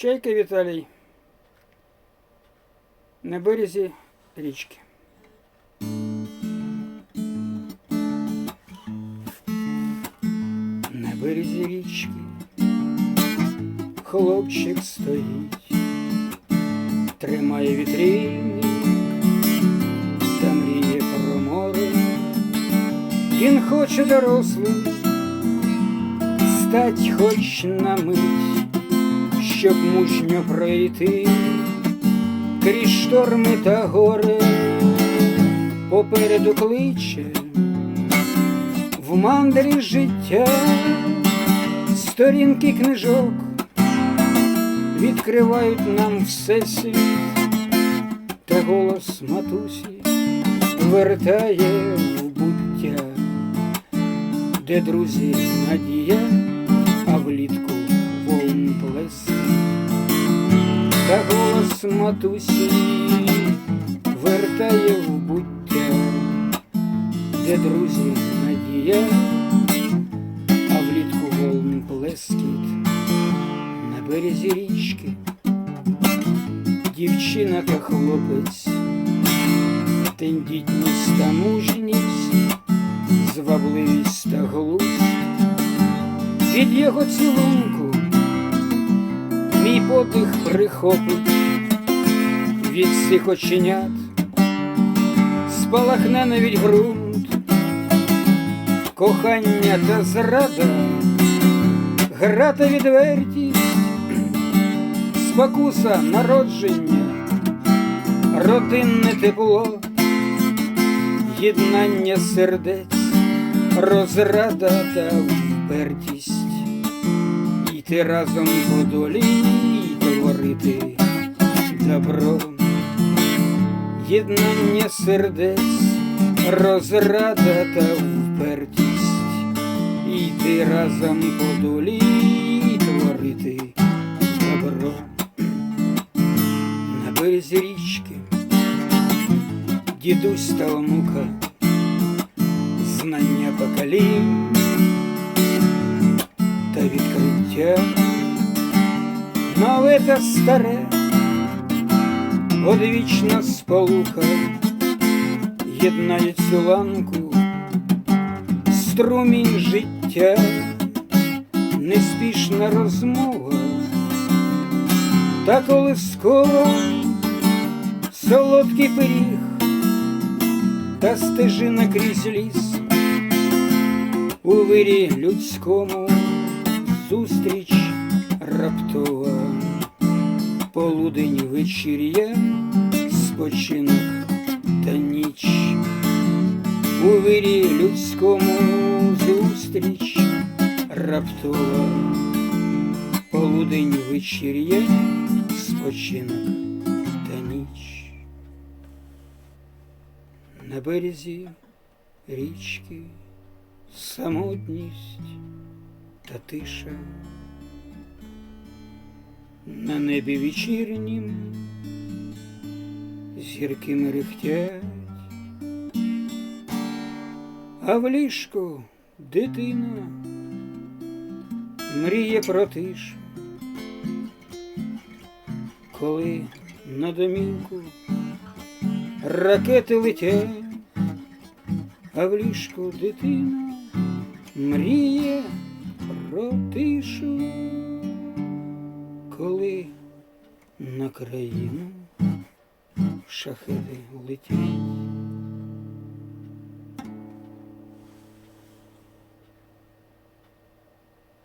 Чайка Віталій. На березі річки. На березі річки хлопчик стоїть, тримає вітрильник та мріє про море. Він хоче дорослим стать хоч на мить, щоб мужньо пройти крізь шторми та гори, попереду кличе в мандрі життя, сторінки книжок. Відкривають нам всесвіт, та голос матусі вертає в буття, де друзі надія, а влітку голос матусі вертає в буття, де друзі надія, а влітку волн плескіт на березі річки, дівчина та хлопець, тендітність та мужність, звабливість та глузд, від його цілунку мій подих прихопить від цих оченят, спалахне навіть ґрунт, кохання та зрада, гра та відвертість, спокуса народження, родинне тепло, єднання сердець, розрада та впертість. Йти разом по долі і творити добро, єднання сердець, розрада та впертість, йти разом по долі творити добро. На березі річки дідусь та онука, знання поколінь та відкриття, нове та старе, одвічна сполука, єднає цю ланку, струмінь життя, неспішна розмова, та колискова, солодкий пиріг, та стежина крізь ліс. У вирі людському зустріч раптова, полудень вечір'я, спочинок та ніч. У вирі людському зустріч раптова, полудень вечір'я, спочинок та ніч. На березі річки самотність та тиша. На небі вечірнім. Зірки мерехтять, а в ліжку дитина мріє про тишу, коли на домівку ракети летять, а в ліжку дитина мріє про тишу, на країну шахеди летять.